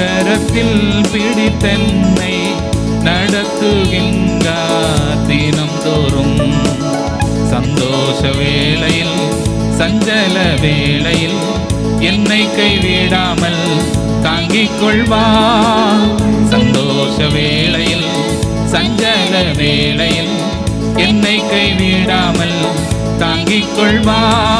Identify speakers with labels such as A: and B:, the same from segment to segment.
A: கரத்தில் பிடித்தன்னை நடத்துகின்றார் தினம் தோறும் சந்தோஷ வேளையில் சஞ்சல வேளையில் என்னை கைவிடாமல் தாங்கிக் கொள்வார். சந்தோஷ வேளையில் சஞ்சல வேளையில் என்னை கைவிடாமல் தாங்கிக் கொள்வார்.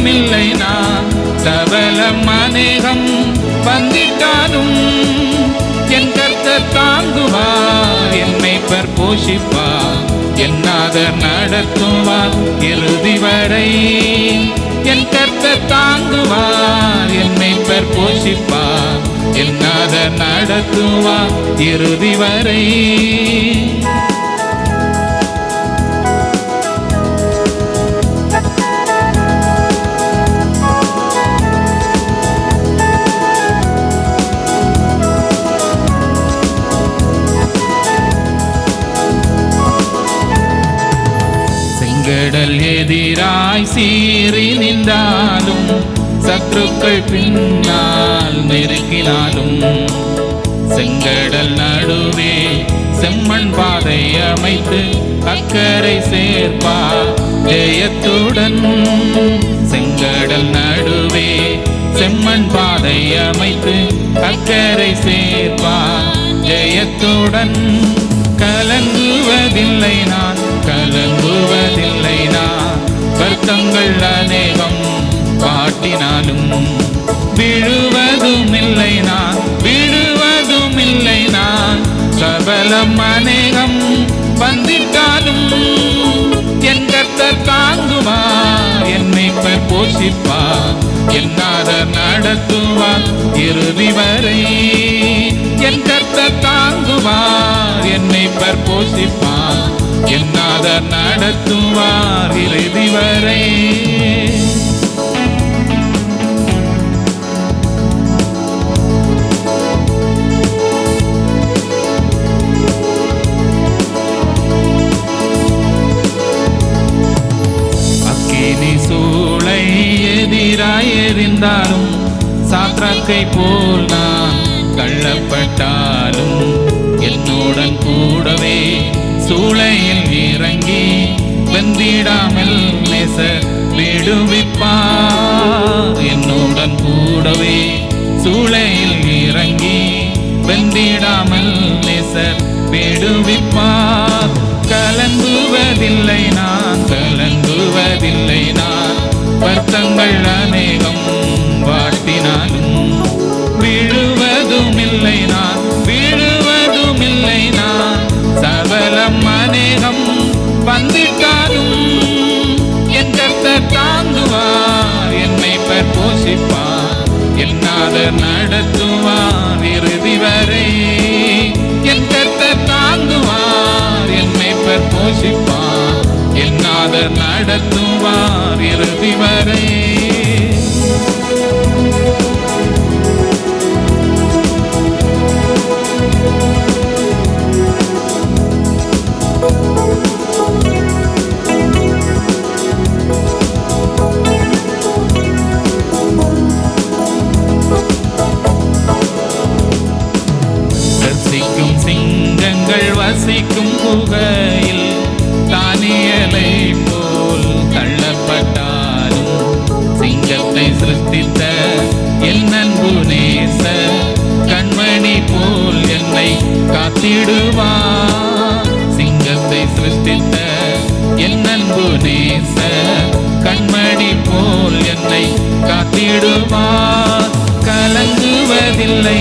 A: விழுவதும் இல்லை நான். சபலம் அநேகம் வந்திட்டாலும் என் கர்த்தர் தாங்குவார் என்னை போஷிப்பார் என்னாத நடத்துவார் இறுதி வரை. என் கர்த்தர் தாங்குவார் என்னை போஷிப்பார் என்னாத நடத்துவார் இறுதி வரை. கடல் எதிராய் சீறி நின்றாலும் சத்துருக்கள் பின்னால் நெருக்கினாலும் செங்கடல் நடுவே செம்மண் பாதை அமைத்து அக்கறை சேர்ப்பா ஜெயத்துடன். செங்கடல் நடுவே செம்மண் பாதை அமைத்து அக்கறை சேர்ப்பா ஜெயத்துடன். கலங்குவதில்லை நான் கலங்குவதில்லை வருத்தங்கள் அநேகம் பாட்டினாலும் விழுவதும் இல்லை நான் விழுவதும் இல்லை நான். சபலம் அநேகம் வந்திட்டாலும் என் கர்த்தர் தாங்குவார் என்னை போஷிப்பார் என்னாத நடத்துவார் இறுதி வரை என் கர்த்தர் தாங்குவார் என்னை போஷிப்பார் என்ன நடத்துவார் வாரிறுதி வரை எதிராயிருந்தாலும் சாத்ராக்கை போல் நான் கள்ளப்பட்டாலும் என்னுடன் கூடவே சூளையில் இறங்கி வெந்திடாமல் நேச விடுவிப்பார் என்னுடன் கூடவே சூளையில் இறங்கி வெந்திடாமல் நேசர் விடுவிப்பார் கலங்குவதில்லை நான் கலங்குவதில்லை நான். வருத்தங்கள் அனை போஷிப்பார் என்னாதர் நடத்துவார் இறுதி வரை. என் கர்த்தர் தாங்குவார் என்னை போஷிப்பார். என்னாதர் நடத்துவார் இறுதி வரை. காத்திடுவார் சிங்கத்தை சிருஷ்டித்த என் அன்பு நேச. கண்மணி போல் என்னை காத்திடுவார். கலங்குவதில்லை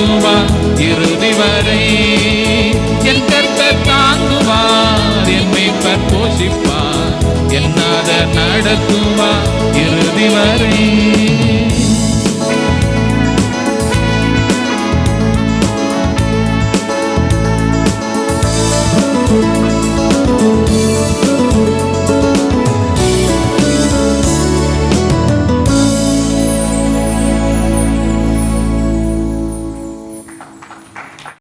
A: தாங்குவார் இறுதி வரை. என் கர்த்தர் தாங்குவார் என்னை போஷிப்பார் என்னாத நடத்துவார்